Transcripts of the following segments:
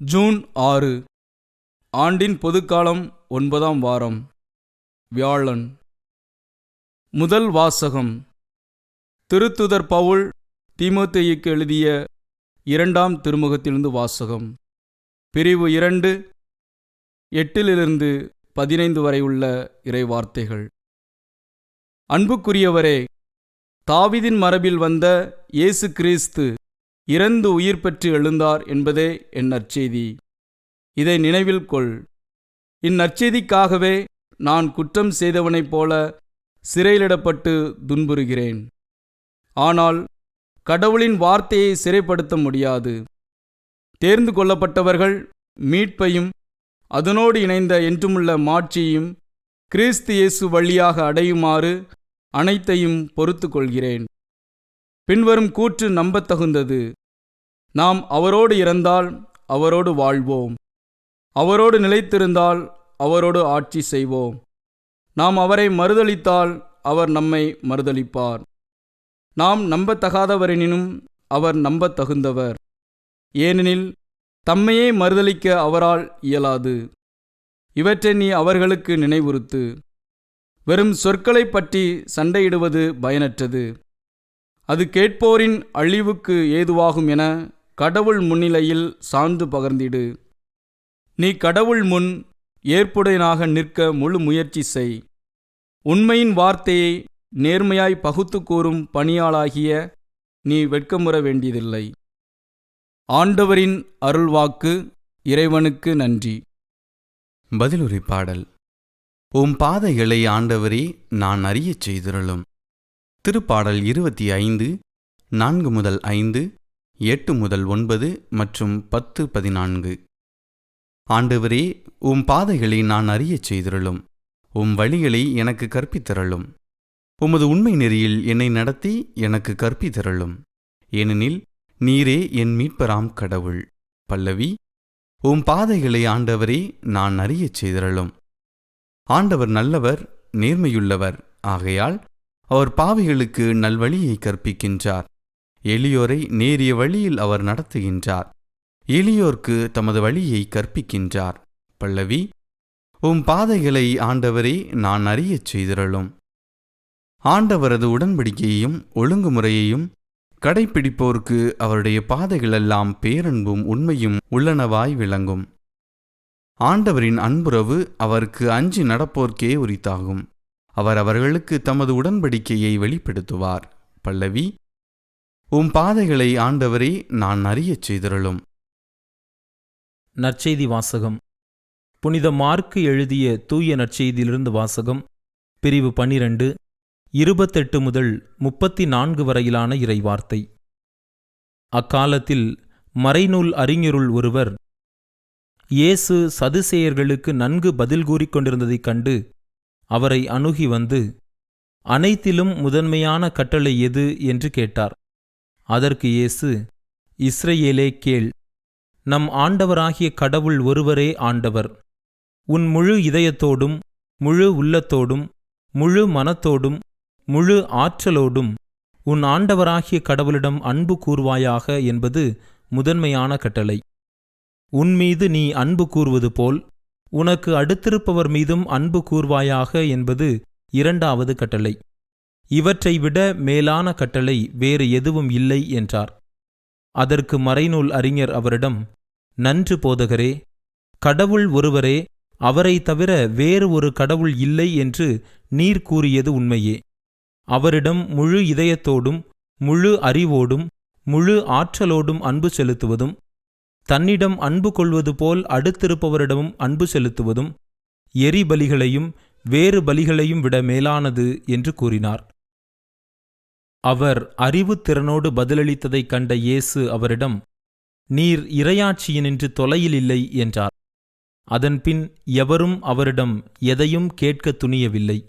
June ஆறு ஆண்டின் பொதுக்காலம் ஒன்பதாம் வாரம். வியாழன். முதல் வாசகம். திருத்துதர் பவுல் தீமோத்தேயுக்கு எழுதிய இரண்டாம் திருமுகத்திலிருந்து வாசகம். பிரிவு இரண்டு எட்டிலிருந்து பதினைந்து வரை உள்ள இறைவார்த்தைகள். அன்புக்குரியவரே தாவிதின் மரபில் வந்த இயேசு கிறிஸ்து இறந்து உயிர் பெற்று எழுந்தார் என்பதே என் நற்செய்தி. இதை நினைவில் கொள். இந்நற்செய்திக்காகவே நான் குற்றம் செய்தவனைப் போல சிறையிலிடப்பட்டு துன்புறுகிறேன். ஆனால் கடவுளின் வார்த்தையை சிறைப்படுத்த முடியாது. தேர்ந்து கொள்ளப்பட்டவர்கள் மீட்பையும் அதனோடு இணைந்த என்றுமுள்ள மாட்சியையும் கிறிஸ்து இயேசு வழியாக அடையுமாறு அனைத்தையும் பொறுத்து கொள்கிறேன். பின்வரும் கூற்று நம்பத்தகுந்தது. நாம் அவரோடு இறந்தால் அவரோடு வாழ்வோம். அவரோடு நிலைத்திருந்தால் அவரோடு ஆட்சி செய்வோம். நாம் அவரை மறுதளித்தால் அவர் நம்மை மறுதளிப்பார் நாம் நம்பத்தகாதவரெனினும் அவர் நம்பத்தகுந்தவர். ஏனெனில் தம்மையே மறுதளிக்க அவரால் இயலாது. இவற்றை நீ அவர்களுக்கு நினைவுறுத்து. வெறும் சொற்களை பற்றி சண்டையிடுவது பயனற்றது. அது கேட்போரின் அழிவுக்கு ஏதுவாகும் என கடவுள் முன்னிலையில் சார்ந்து பகர்ந்திடு. நீ கடவுள் முன் ஏற்புடையனாக நிற்க முழு முயற்சி செய். உண்மையின் வார்த்தையை நேர்மையாய் பகுத்து கூறும் பணியாளாகிய நீ வெட்கமுற வேண்டியதில்லை. ஆண்டவரின் அருள்வாக்கு இறைவனுக்கு நன்றி. பதிலுரை பாடல். உம் பாதைகளை ஆண்டவரே நான் அறியச் செய்திருளும். திருப்பாடல் இருபத்தி ஐந்து நான்கு முதல் ஐந்து எட்டு முதல் ஒன்பது மற்றும் பத்து பதினான்கு. ஆண்டவரே உம் பாதைகளை நான் அறியச் செய்திருளும். உம் வழிகளை எனக்கு கற்பித்திரளும். உமது உண்மை நெறியில் என்னை நடத்தி எனக்கு கற்பித்திரளும். ஏனெனில் நீரே என் மீட்பராம் கடவுள். பல்லவி உம் பாதைகளை ஆண்டவரே நான் அறியச் செய்திரளும். ஆண்டவர் நல்லவர் நேர்மையுள்ளவர். ஆகையால் அவர் பாவிகளுக்கு நல்வழியை கற்பிக்கின்றார். எளியோரை நேரிய வழியில் அவர் நடத்துகின்றார். எளியோர்க்கு தமது வழியை கற்பிக்கின்றார். பல்லவி உம் பாதைகளை ஆண்டவரே நான் அறியச் செய்திருளும். ஆண்டவரது உடன்படிக்கையையும் ஒழுங்குமுறையையும் கடைப்பிடிப்போர்க்கு அவருடைய பாதைகளெல்லாம் பேரன்பும் உண்மையும் உள்ளனவாய் விளங்கும். ஆண்டவரின் அன்புறவு அவருக்கு அஞ்சு நடப்போர்க்கே உரித்தாகும். அவர் அவர்களுக்கு தமது உடன்படிக்கையை வெளிப்படுத்துவார். பல்லவி உம் பாதைகளை ஆண்டவரே நான் அறியச் செய்திருளும். நற்செய்தி வாசகம். புனித மார்க்கு எழுதிய தூய நற்செய்தியிலிருந்து வாசகம். பிரிவு பனிரெண்டு இருபத்தெட்டு முதல் முப்பத்தி நான்கு வரையிலான இறைவார்த்தை. அக்காலத்தில் மறைநூல் அறிஞருள் ஒருவர் இயேசு சதுசேயர்களுக்கு நன்கு பதில் கூறிக் கொண்டிருந்ததைக் கண்டு அவரை அணுகி வந்து அனைத்திலும் முதன்மையான கட்டளை எது? என்று கேட்டார். அதற்கு இயேசு இஸ்ரேலே கேள் நம் ஆண்டவராகிய கடவுள் ஒருவரே ஆண்டவர். உன் முழு இதயத்தோடும் முழு உள்ளத்தோடும் முழு மனத்தோடும் முழு ஆற்றலோடும் உன் ஆண்டவராகிய கடவுளிடம் அன்பு கூர்வாயாக என்பது முதன்மையான கட்டளை. உன்மீது நீ அன்பு கூர்வது போல் உனக்கு அடுத்திருப்பவர் மீதும் அன்பு கூர்வாயாக என்பது இரண்டாவது கட்டளை. இவற்றை விட மேலான கட்டளை வேறு எதுவும் இல்லை என்றார். அதற்கு மறைநூல் அறிஞர் அவரிடம் நன்று போதகரே கடவுள் ஒருவரே அவரை தவிர வேறு ஒரு கடவுள் இல்லை என்று நீர் கூறியது உண்மையே. அவரிடம் முழு இதயத்தோடும் முழு அறிவோடும் முழு ஆற்றலோடும் அன்பு செலுத்துவதும் தன்னிடம் அன்பு கொள்வது போல் அடுத்திருப்பவரிடமும் அன்பு செலுத்துவதும் எரி பலிகளையும் வேறு பலிகளையும் விட மேலானது என்று கூறினார். அவர் அறிவுத்திறனோடு பதிலளித்ததைக் கண்ட இயேசு அவரிடம் நீர் இரையாட்சியினின்று தொலையில் இல்லை என்றார். அதன்பின் எவரும் அவரிடம் எதையும் கேட்கத் துணியவில்லை.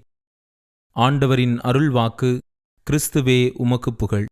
ஆண்டவரின் அருள்வாக்கு கிறிஸ்துவே உமக்குப் புகழ்.